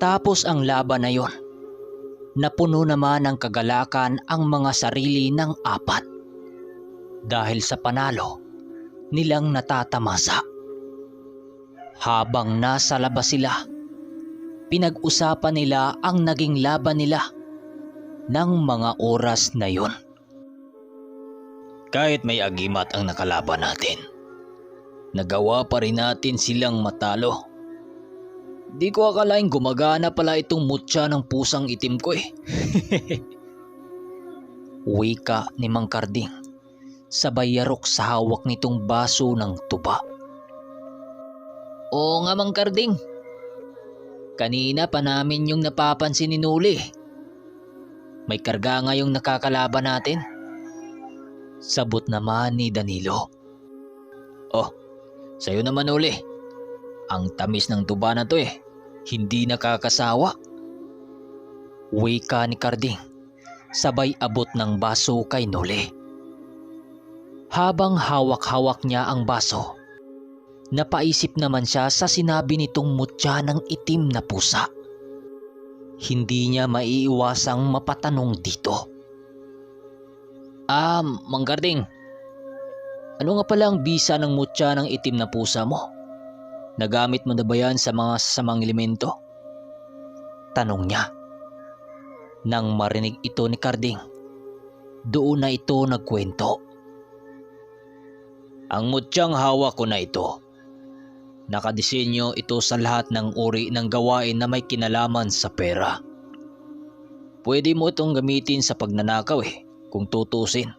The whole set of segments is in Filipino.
Matapos ang laban na yon, napuno naman ng kagalakan ang mga sarili ng apat. Dahil sa panalo nilang natatamasa. Habang nasa labas sila, pinag-usapan nila ang naging laban nila ng mga oras na yon. Kahit may agimat ang nakalaban natin, nagawa pa rin natin silang matalo. Di ko akalaing gumagana pala itong mutya ng pusang itim ko eh. Wika ni Mang Karding, sabay yarok sa hawak nitong baso ng tuba. Oo nga Mang Karding, kanina pa namin yung napapansin ni Nuli. May karga nga yung nakakalaban natin. Sabot naman ni Danilo. Oh, sa'yo naman uli. Ang tamis ng tuba na to eh. Hindi nakakasawa. Wika ni Karding. Sabay abot ng baso kay Noli. Habang hawak-hawak niya ang baso, napaisip naman siya sa sinabi nitong mutya ng itim na pusa. Hindi niya maiiwasang mapatanong dito. Ah, Mang Karding. Ano nga pala ang bisa ng mutya ng itim na pusa mo? Nagamit mo na ba yan sa mga sasamang elemento? Tanong niya. Nang marinig ito ni Karding, doon na ito nagkwento. Ang mutyang hawak ko na ito. Nakadisenyo ito sa lahat ng uri ng gawain na may kinalaman sa pera. Pwede mo itong gamitin sa pagnanakaw eh, kung tutusin.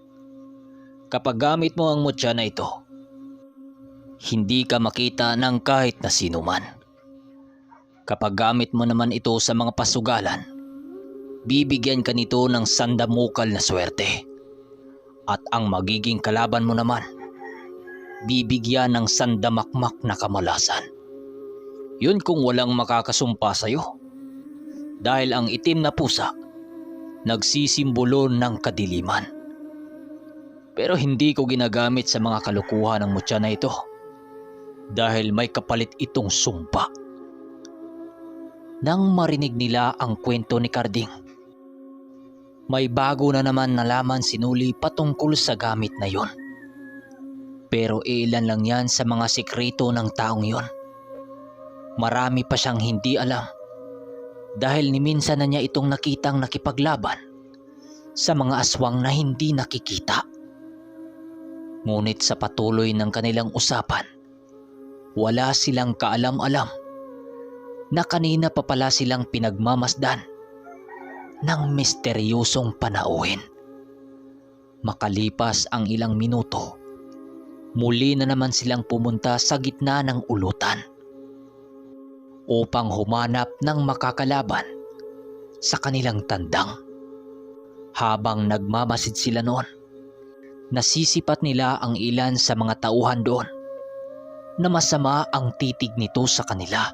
Kapag gamit mo ang mutya na ito, hindi ka makita ng kahit na sino man. Kapag gamit mo naman ito sa mga pasugalan, bibigyan ka nito ng sandamukal na swerte. At ang magiging kalaban mo naman, bibigyan ng sandamakmak na kamalasan. Yun kung walang makakasumpa sa'yo. Dahil ang itim na pusa, nagsisimbolo ng kadiliman. Pero hindi ko ginagamit sa mga kalukuhan ng mutya na ito dahil may kapalit itong sumpa. Nang marinig nila ang kwento ni Karding, may bago na naman nalaman si Nuli patungkol sa gamit na yon. Pero ilan lang yan sa mga sikreto ng taong yon. Marami pa siyang hindi alam dahil ni minsan na niya itong nakitang nakipaglaban sa mga aswang na hindi nakikita. Ngunit sa patuloy ng kanilang usapan, wala silang kaalam-alam na kanina pa pala silang pinagmamasdan ng misteryosong panauhin. Makalipas ang ilang minuto, muli na naman silang pumunta sa gitna ng ulutan upang humanap ng makakalaban sa kanilang tandang. Habang nagmamasid sila noon, nasisipat nila ang ilan sa mga tauhan doon na masama ang titig nito sa kanila.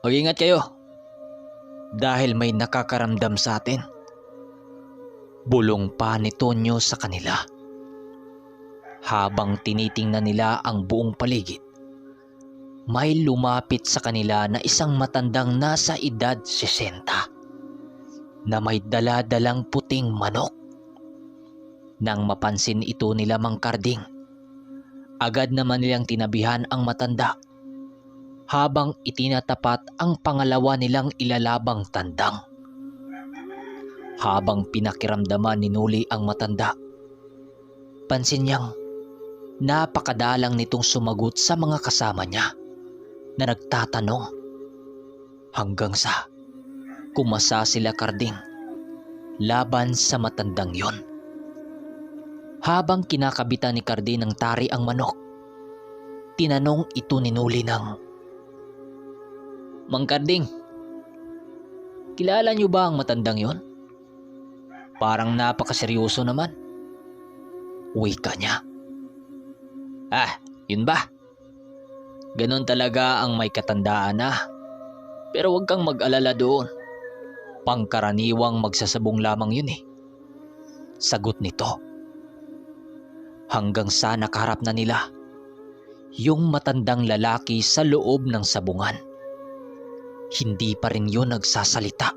Mag-ingat kayo dahil may nakakaramdam sa atin. Bulong pa ni Tonyo sa kanila. Habang tinitingnan nila ang buong paligid, may lumapit sa kanila na isang matandang nasa edad 60 na may dala-dalang puting manok. Nang mapansin ito nila Mang Karding, agad naman nilang tinabihan ang matanda habang itinatapat ang pangalawa nilang ilalabang tandang. Habang pinakiramdaman ni Nuli ang matanda, pansin niyang napakadalang nitong sumagot sa mga kasama niya na nagtatanong hanggang sa kumasa sila karding laban sa matandang yon. Habang kinakabitan ni Karding ng tari ang manok, tinanong ito ni Nuli ng Mang Karding, kilala niyo ba ang matandang yon? Parang napakaseryoso naman. Wika niya. Ah, yun ba? Ganon talaga ang may katandaan na. Pero huwag kang mag-alala doon. Pangkaraniwang magsasabong lamang yun eh. Sagot nito. Hanggang sa nakaharap na nila yung matandang lalaki sa loob ng sabungan. Hindi pa rin yun nagsasalita.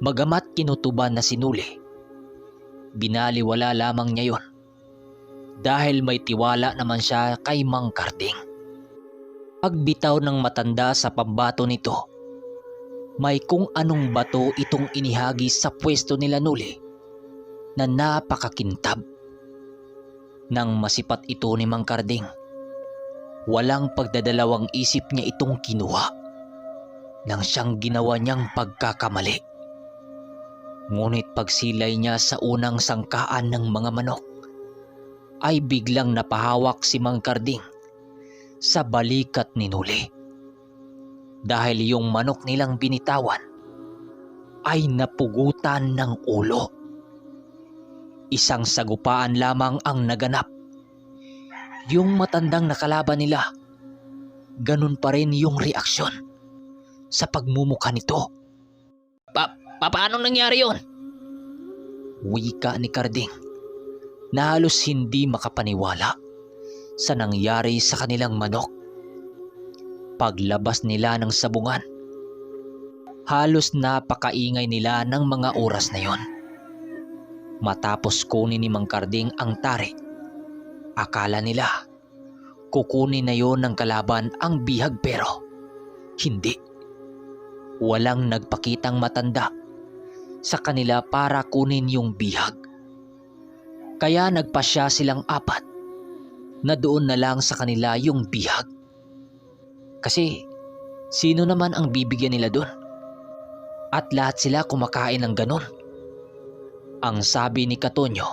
Magamat kinutuban na sinuli, binaliwala lamang niya yon dahil may tiwala naman siya kay Mang Karding. Pagbitaw ng matanda sa pambato nito, may kung anong bato itong inihagi sa pwesto nila Nuli na napakakintab. Nang masipat ito ni Mang Karding, walang pagdadalawang isip niya itong kinuha nang siyang ginawa niyang pagkakamali. Ngunit pagsilay niya sa unang sangkaan ng mga manok, ay biglang napahawak si Mang Karding sa balikat ni Nuli. Dahil yung manok nilang binitawan ay napugutan ng ulo. Isang sagupaan lamang ang naganap. Yung matandang nakalaban nila, ganun pa rin yung reaksyon sa pagmumukha nito. Pa, pa paano nangyari yon? Wika ni Karding na halos hindi makapaniwala sa nangyari sa kanilang manok. Paglabas nila ng sabungan, halos napakaingay nila ng mga oras na yon. Matapos kunin ni Mang Karding ang tari, akala nila kukunin na yon ng kalaban ang bihag pero hindi. Walang nagpakitang matanda sa kanila para kunin yung bihag. Kaya nagpasya silang apat na doon na lang sa kanila yung bihag. Kasi sino naman ang bibigyan nila doon? At lahat sila kumakain ng ganon. Ang sabi ni Katonyo,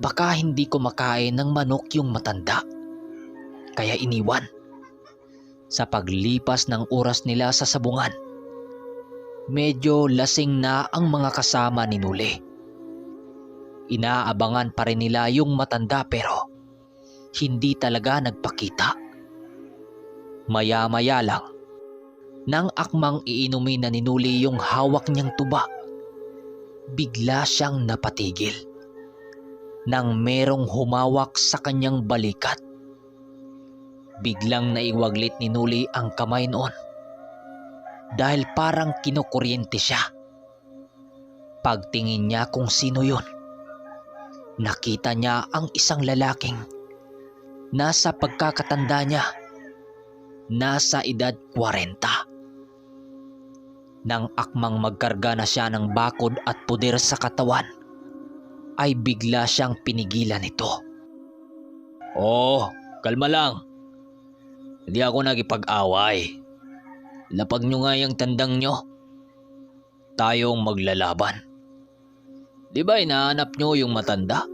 baka hindi kumakain ng manok yung matanda. Kaya iniwan. Sa paglipas ng oras nila sa sabungan, medyo lasing na ang mga kasama ni Nuli. Inaabangan pa rin nila yung matanda pero hindi talaga nagpakita. Maya-maya lang, nang akmang iinumin na ni Nuli yung hawak niyang tuba, bigla siyang napatigil. Nang merong humawak sa kanyang balikat. Biglang naiwaglit ni Nuli ang kamay noon dahil parang kinukuryente siya. Pagtingin niya kung sino yon, nakita niya ang isang lalaking nasa pagkakatanda niya, nasa edad 40. Nang akmang magkarga na siya ng bakod at puder sa katawan, ay bigla siyang pinigilan nito. Oh, kalma lang. Hindi ako nagipag-away. Lapag nyo nga yung tandang nyo. Tayong maglalaban. Di ba inahanap nyo yung matanda?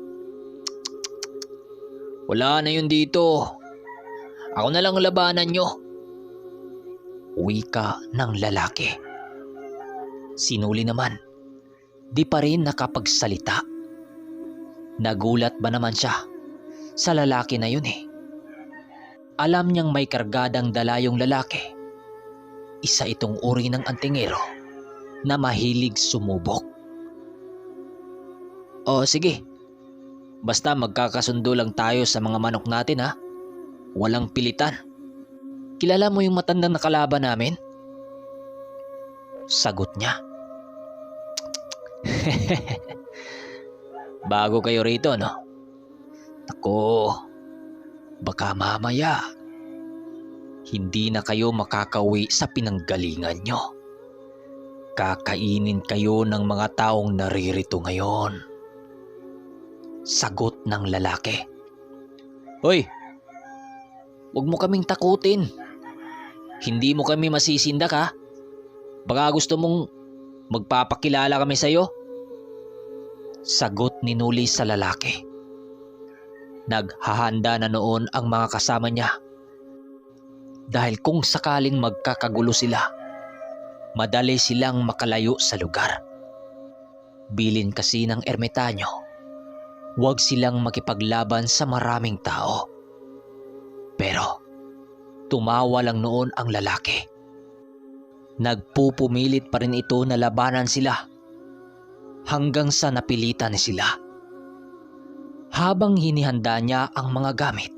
Wala na yun dito. Ako na lang labanan nyo. Wika ng lalaki. Sinuli naman. Di pa rin nakapagsalita. Nagulat ba naman siya sa lalaki na yun eh. Alam niyang may kargadang dala yung lalaki isa itong uri ng antingero na mahilig sumubok. O sige, basta magkakasundo lang tayo sa mga manok natin ha. Walang pilitan. Kilala mo yung matandang nakalaban namin? Sagot niya. Bago kayo rito, no? Ako, baka mamaya hindi na kayo makakauwi sa pinanggalingan nyo. Kakainin kayo ng mga taong naririto ngayon. Sagot ng lalaki. Hoy, huwag mo kaming takutin. Hindi mo kami masisindak ha. Baka gusto mong magpapakilala kami sa'yo. Sagot ni Nuli sa lalaki. Naghahanda na noon ang mga kasama niya dahil kung sakaling magkakagulo sila, madali silang makalayo sa lugar. Bilin kasi ng ermitanyo, huwag silang makipaglaban sa maraming tao. Pero tumawa lang noon ang lalaki. Nagpupumilit pa rin ito na labanan sila hanggang sa napilitan sila. Habang hinihanda niya ang mga gamit,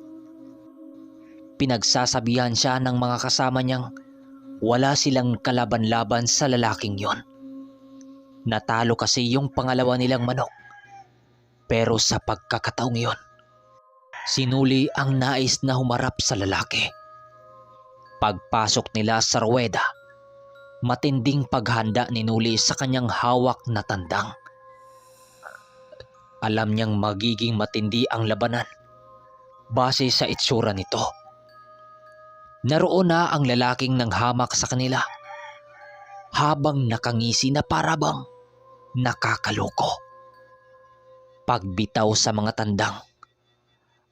pinagsasabihan siya ng mga kasama niyang wala silang kalaban-laban sa lalaking yon. Natalo kasi yung pangalawa nilang manok. Pero sa pagkakataong yon, sinuli ang nais na humarap sa lalaki. Pagpasok nila sa ruweda, matinding paghanda ni Nuli sa kanyang hawak na tandang. Alam niyang magiging matindi ang labanan base sa itsura nito. Naroon na ang lalaking nang hamak sa kanila habang nakangisi na parabang nakakaloko. Pagbitaw sa mga tandang,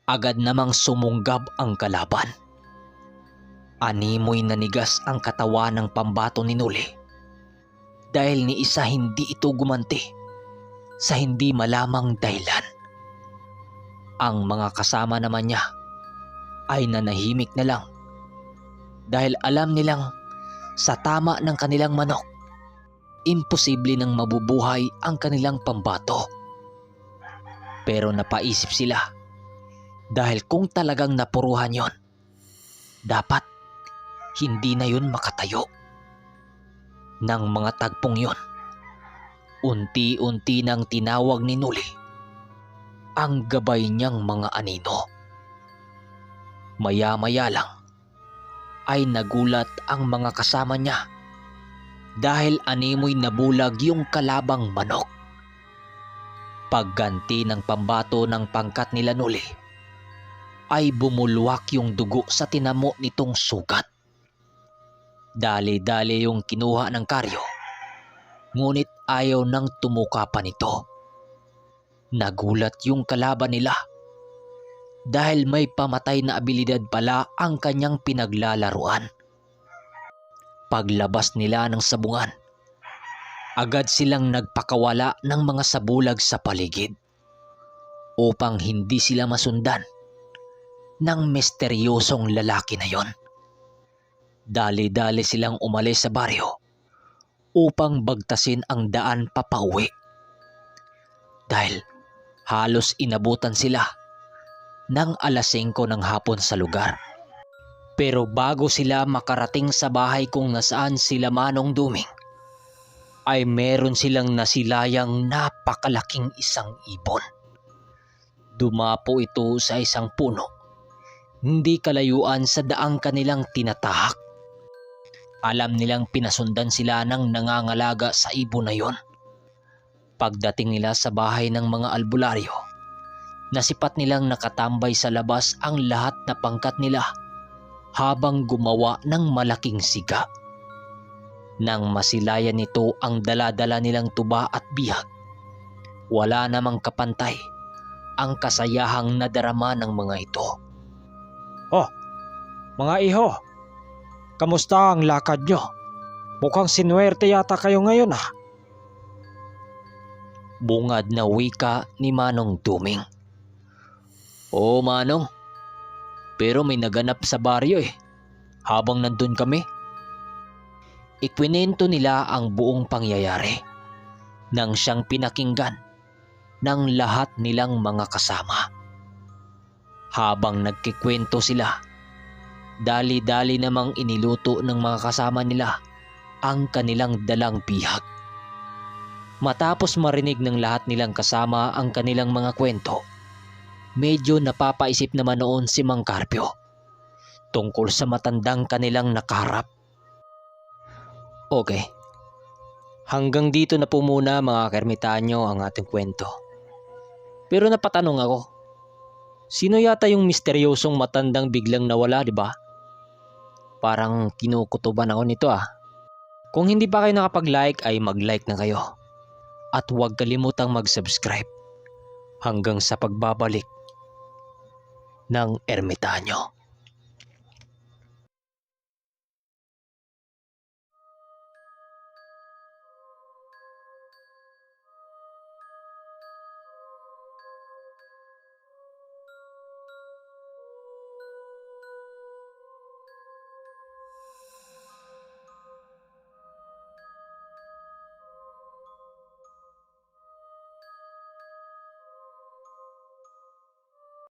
agad namang sumunggab ang kalaban. Animoy nanigas ang katawan ng pambato ni Nuli dahil ni isa hindi ito gumanti sa hindi malamang dahilan. Ang mga kasama naman niya ay nanahimik na lang dahil alam nilang sa tama ng kanilang manok, imposible nang mabubuhay ang kanilang pambato. Pero napaisip sila dahil kung talagang napuruhan yon, dapat hindi na yun makatayo. Nang mga tagpong yon, unti-unti nang tinawag ni Nuli ang gabay niyang mga anino. Maya-maya lang ay nagulat ang mga kasama niya dahil animoy nabulag yung kalabang manok. Pagganti ng pambato ng pangkat nila Nuli ay bumulwak yung dugo sa tinamo nitong sugat. Dali-dali yung kinuha ng karyo. Ngunit ayaw nang tumuka pa nito. Nagulat yung kalaban nila. Dahil may pamatay na abilidad pala ang kanyang pinaglalaruan. Paglabas nila ng sabungan, agad silang nagpakawala ng mga sabulag sa paligid upang hindi sila masundan ng misteryosong lalaki na yon. Dali-dali silang umalis sa baryo upang bagtasin ang daan papauwi. Dahil halos inabutan sila ng alas 5 ng hapon sa lugar. Pero bago sila makarating sa bahay kung nasaan sila manong duming, ay meron silang nasilayang napakalaking isang ibon. Dumapo ito sa isang puno, hindi kalayuan sa daang kanilang tinatahak. Alam nilang pinasundan sila ng nangangalaga sa ibon na yon. Pagdating nila sa bahay ng mga albularyo, nasipat nilang nakatambay sa labas ang lahat na pangkat nila habang gumawa ng malaking siga. Nang masilayan nito ang daladala nilang tuba at bihag, wala namang kapantay ang kasayahang nadarama ng mga ito. Mga iho, kamusta ang lakad nyo? Mukhang sinuwerte yata kayo ngayon ah. Bungad na wika ni Manong Duming. Oo Manong, pero may naganap sa baryo eh, habang nandun kami. Ikwinento nila ang buong pangyayari nang siyang pinakinggan ng lahat nilang mga kasama. Habang nagkikwento sila, dali-dali namang iniluto ng mga kasama nila ang kanilang dalang bihag. Matapos marinig ng lahat nilang kasama ang kanilang mga kwento, medyo napapaisip naman noon si Mang Carpio tungkol sa matandang kanilang nakarap. Okay. Hanggang dito na po muna mga kermitanyo ang ating kwento. Pero napatanong ako, sino yata yung misteryosong matandang biglang nawala, di ba? Parang kinukutuban ako nito ah. Kung hindi pa kayo nakapag-like ay mag-like na kayo. At huwag kalimutang mag-subscribe hanggang sa pagbabalik ng ermitanyo.